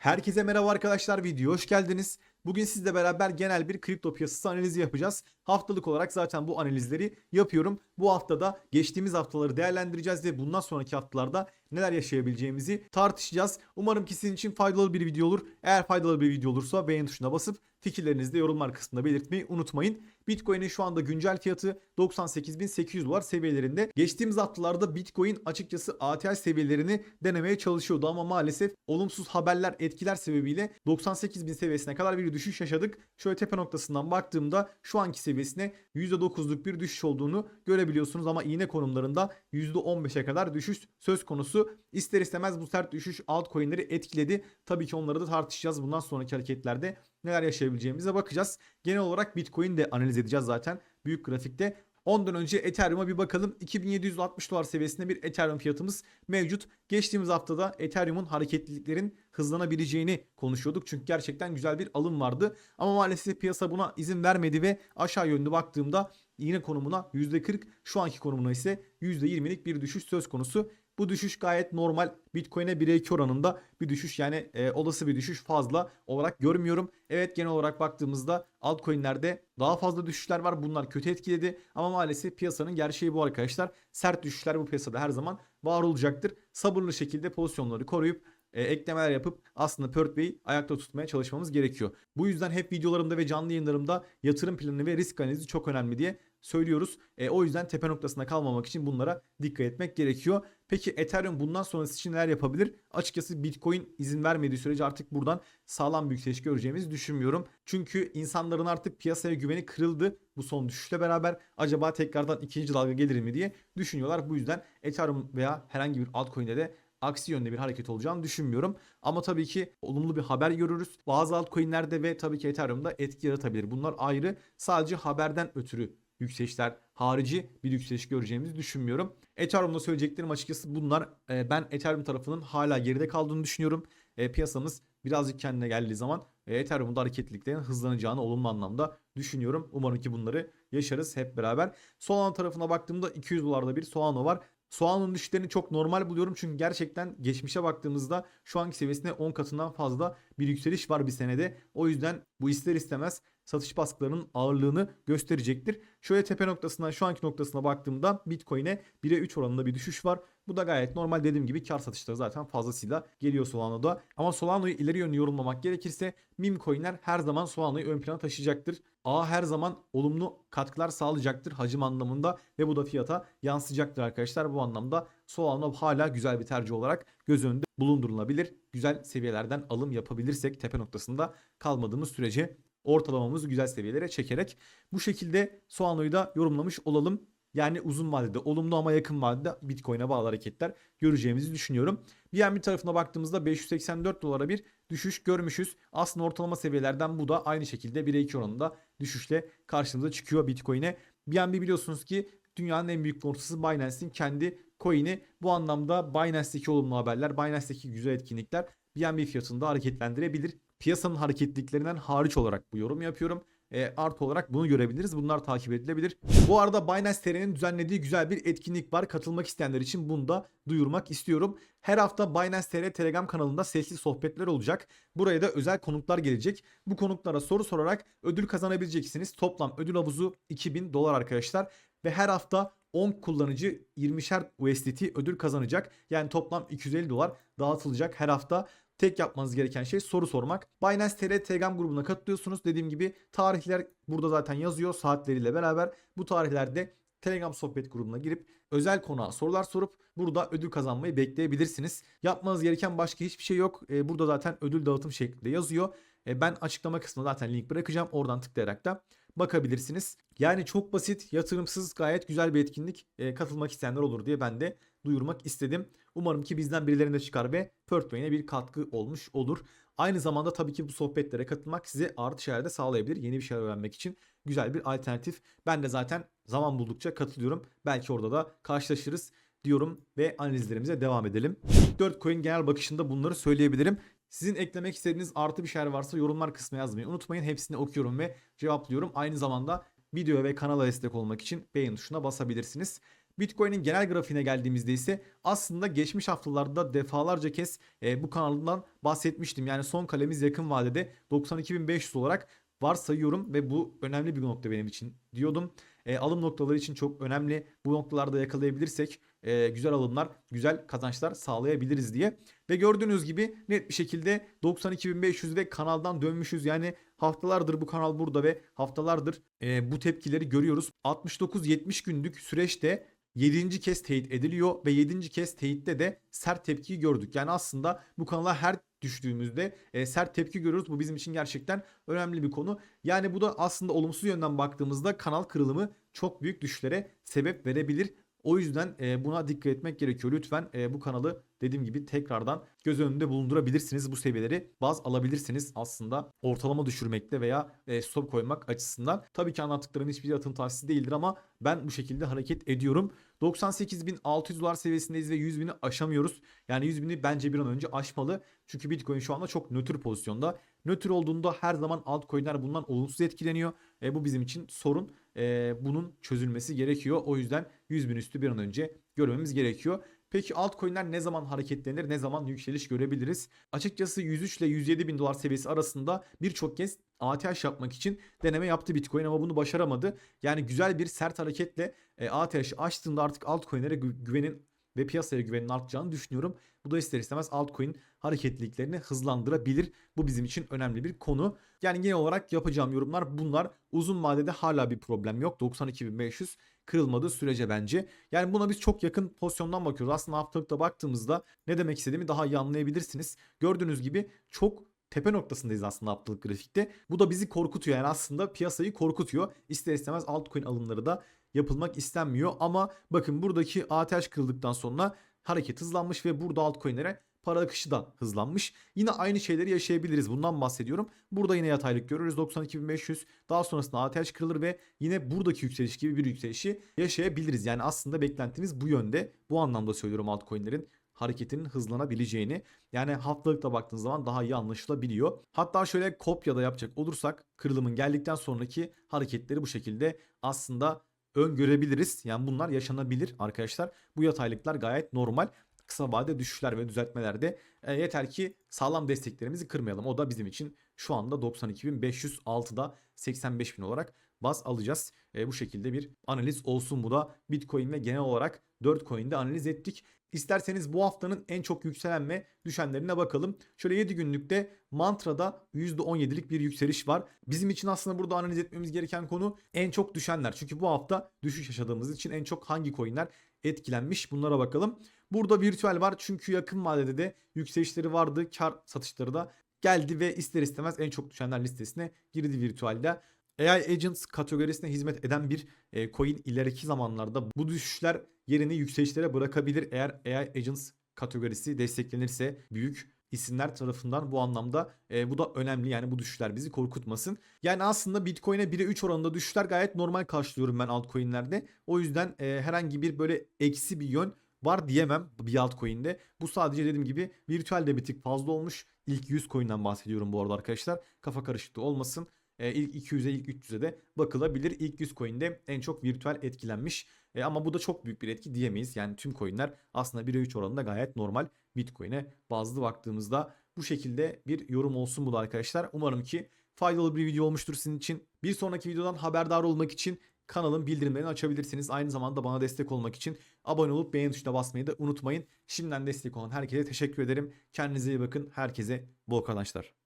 Herkese merhaba arkadaşlar video hoş geldiniz. Bugün sizle beraber genel bir kripto piyasası analizi yapacağız. Haftalık olarak zaten bu analizleri yapıyorum. Bu haftada geçtiğimiz haftaları değerlendireceğiz ve bundan sonraki haftalarda neler yaşayabileceğimizi tartışacağız. Umarım ki sizin için faydalı bir video olur. Eğer faydalı bir video olursa beğen tuşuna basıp fikirlerinizi de yorumlar kısmında belirtmeyi unutmayın. Bitcoin'in şu anda güncel fiyatı 98.800 dolar seviyelerinde. Geçtiğimiz haftalarda Bitcoin açıkçası ATH seviyelerini denemeye çalışıyordu ama maalesef olumsuz haberler etkiler sebebiyle 98.000 seviyesine kadar bir düşüş yaşadık. Şöyle tepe noktasından baktığımda şu anki seviyesine %9'luk bir düşüş olduğunu görebiliyorsunuz ama iğne konumlarında %15'e kadar düşüş söz konusu. İster istemez bu sert düşüş altcoin'leri etkiledi. Tabii ki onları da tartışacağız bundan sonraki hareketlerde neler yaşayabileceğimize bakacağız. Genel olarak Bitcoin de analiz edeceğiz zaten büyük grafikte. Ondan önce Ethereum'a bir bakalım. 2760 dolar seviyesinde bir Ethereum fiyatımız mevcut. Geçtiğimiz haftada Ethereum'un hareketliliklerin hızlanabileceğini konuşuyorduk. Çünkü gerçekten güzel bir alım vardı. Ama maalesef piyasa buna izin vermedi ve aşağı yönlü baktığımda yine konumuna %40 şu anki konumuna ise %20'lik bir düşüş söz konusu. Bu düşüş gayet normal. Bitcoin'e 1'e 2 oranında bir düşüş yani e, olası bir düşüş fazla olarak görmüyorum. Evet genel olarak baktığımızda altcoin'lerde daha fazla düşüşler var. Bunlar kötü etkiledi ama maalesef piyasanın gerçeği bu arkadaşlar. Sert düşüşler bu piyasada her zaman var olacaktır. Sabırlı şekilde pozisyonları koruyup e, eklemeler yapıp aslında Pört Bey'i ayakta tutmaya çalışmamız gerekiyor. Bu yüzden hep videolarımda ve canlı yayınlarımda yatırım planı ve risk analizi çok önemli diye söylüyoruz. E, o yüzden tepe noktasında kalmamak için bunlara dikkat etmek gerekiyor. Peki Ethereum bundan sonrası için neler yapabilir? Açıkçası Bitcoin izin vermediği sürece artık buradan sağlam bir yükseliş göreceğimizi düşünmüyorum. Çünkü insanların artık piyasaya güveni kırıldı bu son düşüşle beraber. Acaba tekrardan ikinci dalga gelir mi diye düşünüyorlar. Bu yüzden Ethereum veya herhangi bir altcoin'de de aksi yönde bir hareket olacağını düşünmüyorum. Ama tabii ki olumlu bir haber görürüz. Bazı altcoin'lerde ve tabii ki Ethereum'da etki yaratabilir. Bunlar ayrı. Sadece haberden ötürü yükselişler harici bir yükseliş göreceğimizi düşünmüyorum. Ethereum'da söyleyeceklerim açıkçası bunlar. E, ben Ethereum tarafının hala geride kaldığını düşünüyorum. E, piyasamız birazcık kendine geldiği zaman e, Ethereum'un da hareketliliklerin hızlanacağını olumlu anlamda düşünüyorum. Umarım ki bunları yaşarız hep beraber. Solana tarafına baktığımda 200 dolarda bir Solana var. Soğanın düşüşlerini çok normal buluyorum çünkü gerçekten geçmişe baktığımızda şu anki seviyesinde 10 katından fazla bir yükseliş var bir senede. O yüzden bu ister istemez satış baskılarının ağırlığını gösterecektir. Şöyle tepe noktasından şu anki noktasına baktığımda Bitcoin'e 1'e 3 oranında bir düşüş var. Bu da gayet normal dediğim gibi kar satışları zaten fazlasıyla geliyor Solana'da. Ama Solana'yı ileri yönlü yorumlamak gerekirse meme coin'ler her zaman Solana'yı ön plana taşıyacaktır. A her zaman olumlu katkılar sağlayacaktır hacim anlamında ve bu da fiyata yansıyacaktır arkadaşlar. Bu anlamda Solana hala güzel bir tercih olarak göz önünde bulundurulabilir. Güzel seviyelerden alım yapabilirsek tepe noktasında kalmadığımız sürece ortalamamızı güzel seviyelere çekerek bu şekilde Solano'yu da yorumlamış olalım. Yani uzun vadede olumlu ama yakın vadede Bitcoin'e bağlı hareketler göreceğimizi düşünüyorum. BNB tarafına baktığımızda 584 dolara bir düşüş görmüşüz. Aslında ortalama seviyelerden bu da aynı şekilde 1'e 2 oranında düşüşle karşımıza çıkıyor Bitcoin'e. BNB biliyorsunuz ki dünyanın en büyük borsası Binance'in kendi coin'i. Bu anlamda Binance'deki olumlu haberler, Binance'deki güzel etkinlikler BNB fiyatını da hareketlendirebilir. Piyasanın hareketliliklerinden hariç olarak bu yorum yapıyorum e, artı olarak bunu görebiliriz. Bunlar takip edilebilir. Bu arada Binance TR'nin düzenlediği güzel bir etkinlik var. Katılmak isteyenler için bunu da duyurmak istiyorum. Her hafta Binance TR Telegram kanalında sesli sohbetler olacak. Buraya da özel konuklar gelecek. Bu konuklara soru sorarak ödül kazanabileceksiniz. Toplam ödül havuzu 2000 dolar arkadaşlar. Ve her hafta 10 kullanıcı 20'şer USDT ödül kazanacak. Yani toplam 250 dolar dağıtılacak her hafta. Tek yapmanız gereken şey soru sormak. Binance TR Telegram grubuna katılıyorsunuz. Dediğim gibi tarihler burada zaten yazıyor saatleriyle beraber. Bu tarihlerde Telegram sohbet grubuna girip özel konuğa sorular sorup burada ödül kazanmayı bekleyebilirsiniz. Yapmanız gereken başka hiçbir şey yok. Ee, burada zaten ödül dağıtım şeklinde yazıyor. Ee, ben açıklama kısmına zaten link bırakacağım. Oradan tıklayarak da bakabilirsiniz. Yani çok basit, yatırımsız, gayet güzel bir etkinlik. Ee, katılmak isteyenler olur diye ben de duyurmak istedim. Umarım ki bizden birilerine çıkar ve Pertway'e bir katkı olmuş olur. Aynı zamanda tabii ki bu sohbetlere katılmak size artı şeyler de sağlayabilir. Yeni bir şeyler öğrenmek için güzel bir alternatif. Ben de zaten zaman buldukça katılıyorum. Belki orada da karşılaşırız diyorum ve analizlerimize devam edelim. İlk 4 coin genel bakışında bunları söyleyebilirim. Sizin eklemek istediğiniz artı bir şeyler varsa yorumlar kısmına yazmayı unutmayın. Hepsini okuyorum ve cevaplıyorum. Aynı zamanda videoya ve kanala destek olmak için beğen tuşuna basabilirsiniz. Bitcoin'in genel grafiğine geldiğimizde ise aslında geçmiş haftalarda defalarca kez e, bu kanaldan bahsetmiştim. Yani son kalemiz yakın vadede 92.500 olarak varsayıyorum ve bu önemli bir nokta benim için diyordum. E, alım noktaları için çok önemli. Bu noktalarda yakalayabilirsek e, güzel alımlar, güzel kazançlar sağlayabiliriz diye. Ve gördüğünüz gibi net bir şekilde 92.500 ve kanaldan dönmüşüz. Yani haftalardır bu kanal burada ve haftalardır bu tepkileri görüyoruz. 69-70 günlük süreçte 7. kez teyit ediliyor ve 7. kez teyitte de sert tepkiyi gördük. Yani aslında bu kanala her düştüğümüzde e, sert tepki görüyoruz. Bu bizim için gerçekten önemli bir konu. Yani bu da aslında olumsuz yönden baktığımızda kanal kırılımı çok büyük düşüşlere sebep verebilir. O yüzden e, buna dikkat etmek gerekiyor. Lütfen e, bu kanalı dediğim gibi tekrardan göz önünde bulundurabilirsiniz. Bu seviyeleri baz alabilirsiniz aslında ortalama düşürmekte veya e, stop koymak açısından. Tabii ki anlattıklarım hiçbir yatırım tavsiyesi değildir ama ben bu şekilde hareket ediyorum. 98.600 dolar seviyesindeyiz ve 100.000'i aşamıyoruz. Yani 100.000'i bence bir an önce aşmalı. Çünkü Bitcoin şu anda çok nötr pozisyonda. Nötr olduğunda her zaman altcoin'ler bundan olumsuz etkileniyor. E, bu bizim için sorun. E, bunun çözülmesi gerekiyor. O yüzden 100.000 üstü bir an önce görmemiz gerekiyor. Peki altcoin'ler ne zaman hareketlenir, ne zaman yükseliş görebiliriz? Açıkçası 103 ile 107 bin dolar seviyesi arasında birçok kez ATH yapmak için deneme yaptı Bitcoin ama bunu başaramadı. Yani güzel bir sert hareketle e, ATH'i açtığında artık altcoin'lere gü- güvenin ve piyasaya güvenin artacağını düşünüyorum. Bu da ister istemez altcoin hareketliliklerini hızlandırabilir. Bu bizim için önemli bir konu. Yani genel olarak yapacağım yorumlar bunlar. Uzun vadede hala bir problem yok. 92.500 kırılmadığı sürece bence. Yani buna biz çok yakın pozisyondan bakıyoruz. Aslında haftalıkta baktığımızda ne demek istediğimi daha iyi anlayabilirsiniz. Gördüğünüz gibi çok tepe noktasındayız aslında haftalık grafikte. Bu da bizi korkutuyor. Yani aslında piyasayı korkutuyor. İster istemez altcoin alımları da yapılmak istenmiyor. Ama bakın buradaki ATH kırıldıktan sonra hareket hızlanmış ve burada altcoin'lere para akışı da hızlanmış. Yine aynı şeyleri yaşayabiliriz. Bundan bahsediyorum. Burada yine yataylık görürüz. 92.500. Daha sonrasında ATH kırılır ve yine buradaki yükseliş gibi bir yükselişi yaşayabiliriz. Yani aslında beklentimiz bu yönde. Bu anlamda söylüyorum altcoin'lerin hareketinin hızlanabileceğini. Yani haftalıkta baktığınız zaman daha iyi anlaşılabiliyor. Hatta şöyle kopyada yapacak olursak kırılımın geldikten sonraki hareketleri bu şekilde aslında öngörebiliriz. Yani bunlar yaşanabilir arkadaşlar. Bu yataylıklar gayet normal. Kısa vade düşüşler ve düzeltmelerde e, yeter ki sağlam desteklerimizi kırmayalım. O da bizim için şu anda 92.506'da 85.000 olarak baz alacağız. E, bu şekilde bir analiz olsun bu da Bitcoin ve genel olarak 4 coin'de analiz ettik. İsterseniz bu haftanın en çok yükselen ve düşenlerine bakalım. Şöyle 7 günlükte Mantra'da %17'lik bir yükseliş var. Bizim için aslında burada analiz etmemiz gereken konu en çok düşenler. Çünkü bu hafta düşüş yaşadığımız için en çok hangi coinler etkilenmiş bunlara bakalım. Burada virtüel var çünkü yakın vadede de yükselişleri vardı. Kar satışları da geldi ve ister istemez en çok düşenler listesine girdi virtüelde. AI Agents kategorisine hizmet eden bir e, coin ileriki zamanlarda bu düşüşler yerini yükselişlere bırakabilir eğer AI Agents kategorisi desteklenirse büyük isimler tarafından bu anlamda e, bu da önemli yani bu düşüşler bizi korkutmasın. Yani aslında Bitcoin'e 1'e 3 oranında düşüşler gayet normal karşılıyorum ben altcoin'lerde. O yüzden e, herhangi bir böyle eksi bir yön var diyemem bir altcoin'de. Bu sadece dediğim gibi virtüel de bir tık fazla olmuş. İlk 100 coin'den bahsediyorum bu arada arkadaşlar. Kafa karışıklığı olmasın. E, ilk 200'e ilk 300'e de bakılabilir. İlk 100 coin'de en çok virtüel etkilenmiş. E, ama bu da çok büyük bir etki diyemeyiz. Yani tüm coin'ler aslında 1'e 3 oranında gayet normal. Bitcoin'e bazlı baktığımızda bu şekilde bir yorum olsun bu da arkadaşlar. Umarım ki faydalı bir video olmuştur sizin için. Bir sonraki videodan haberdar olmak için kanalın bildirimlerini açabilirsiniz. Aynı zamanda bana destek olmak için abone olup beğen tuşuna basmayı da unutmayın. Şimdiden destek olan herkese teşekkür ederim. Kendinize iyi bakın. Herkese bol kazançlar.